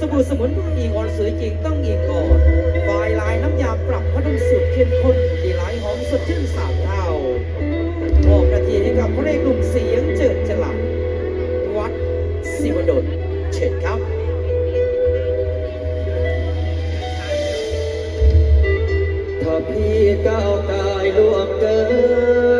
สบู่สมุนไพรอิงออนสวยจริงต้องอิงก่อนไฟลายน้ำยาปรับพนุ่มสูตรเข้มข้นดีไลท์หอมสดชื่นสามเท่าบอกนาทีให้กับพระเอกหนุ่มเสียงเจิดจรัสวัดศิวดลเชิญครับถ้าพี่ก้าวกายล่วงเกิน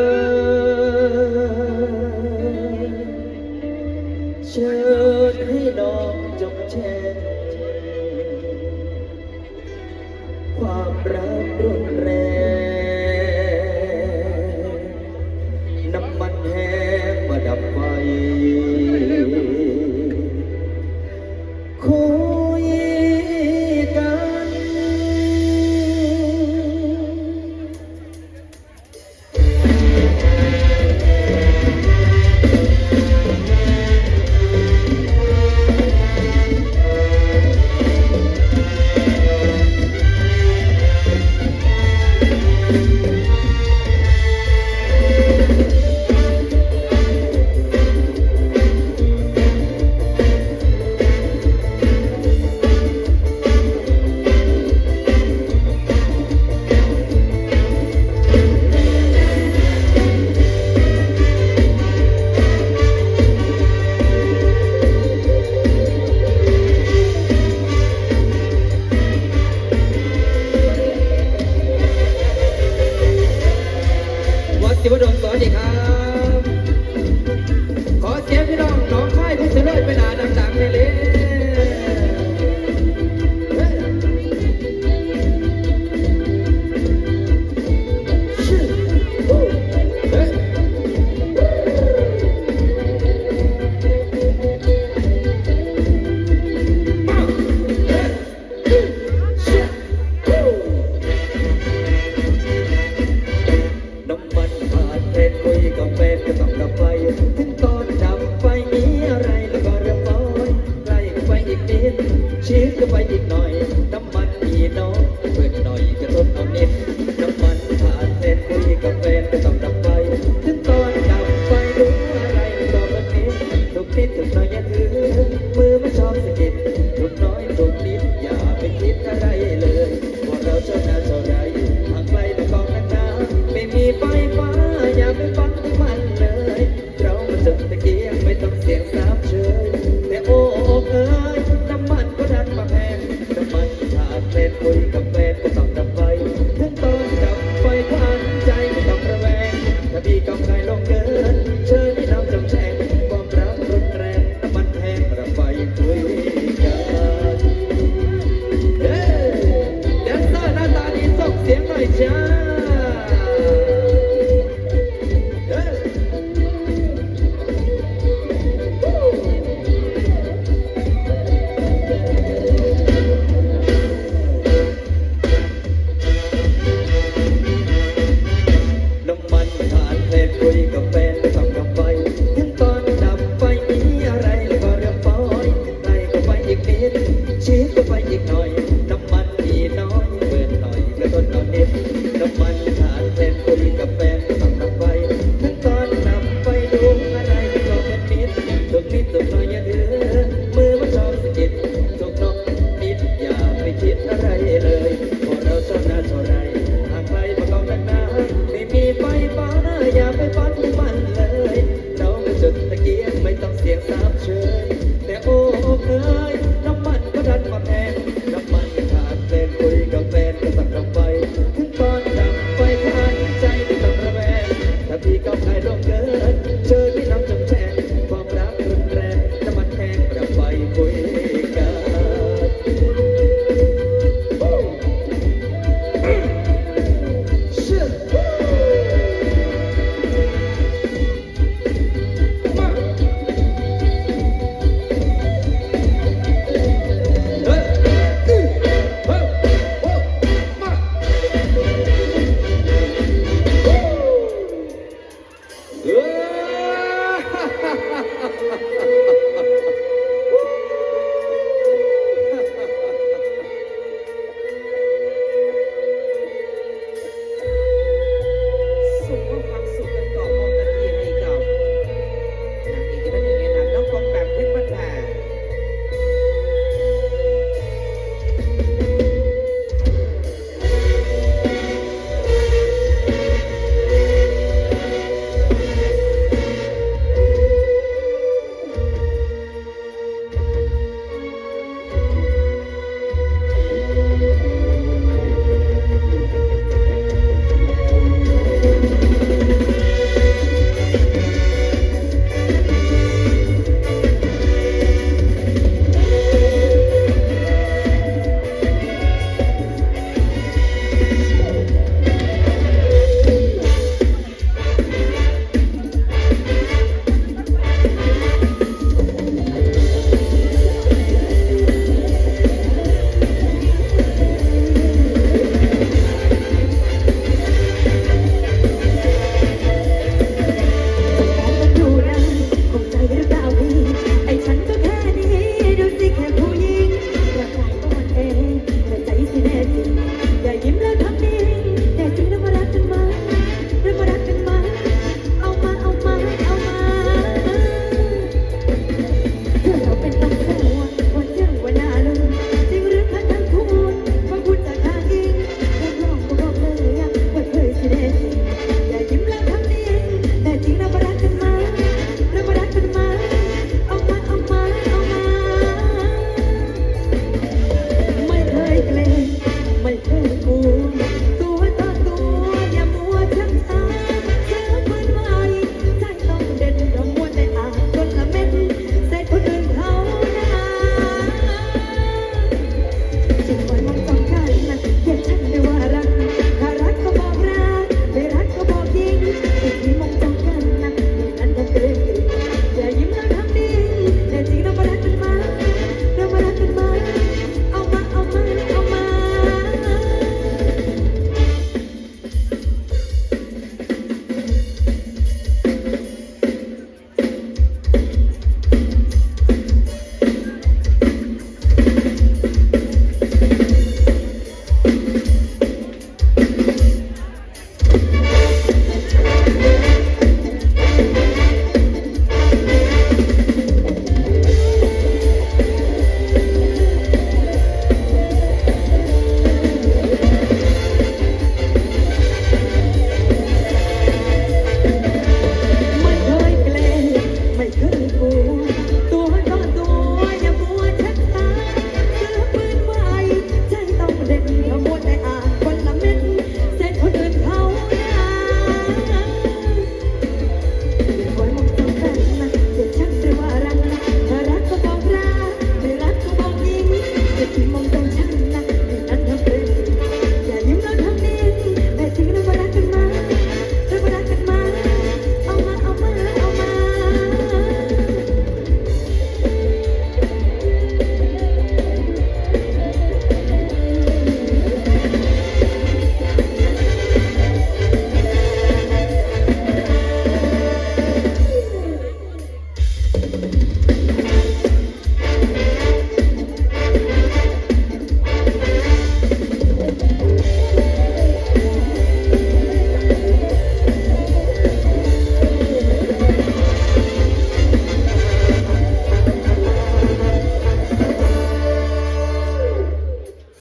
วัดศิวดลสวัสดีครับ ไว้นิดหน่อย น้ำมันอีน้องเปิดหน่อยจะลดเอานิดน้ำมันผ่านเส้นคุยกัแฟไม่ต้องดับไฟถึงตอนดับไฟรู้อะไรต่อมันนี้ทุกนิดทุกหน่อยอย่าถือมือมันชอบสะกิดทุกน้อยทุกนิด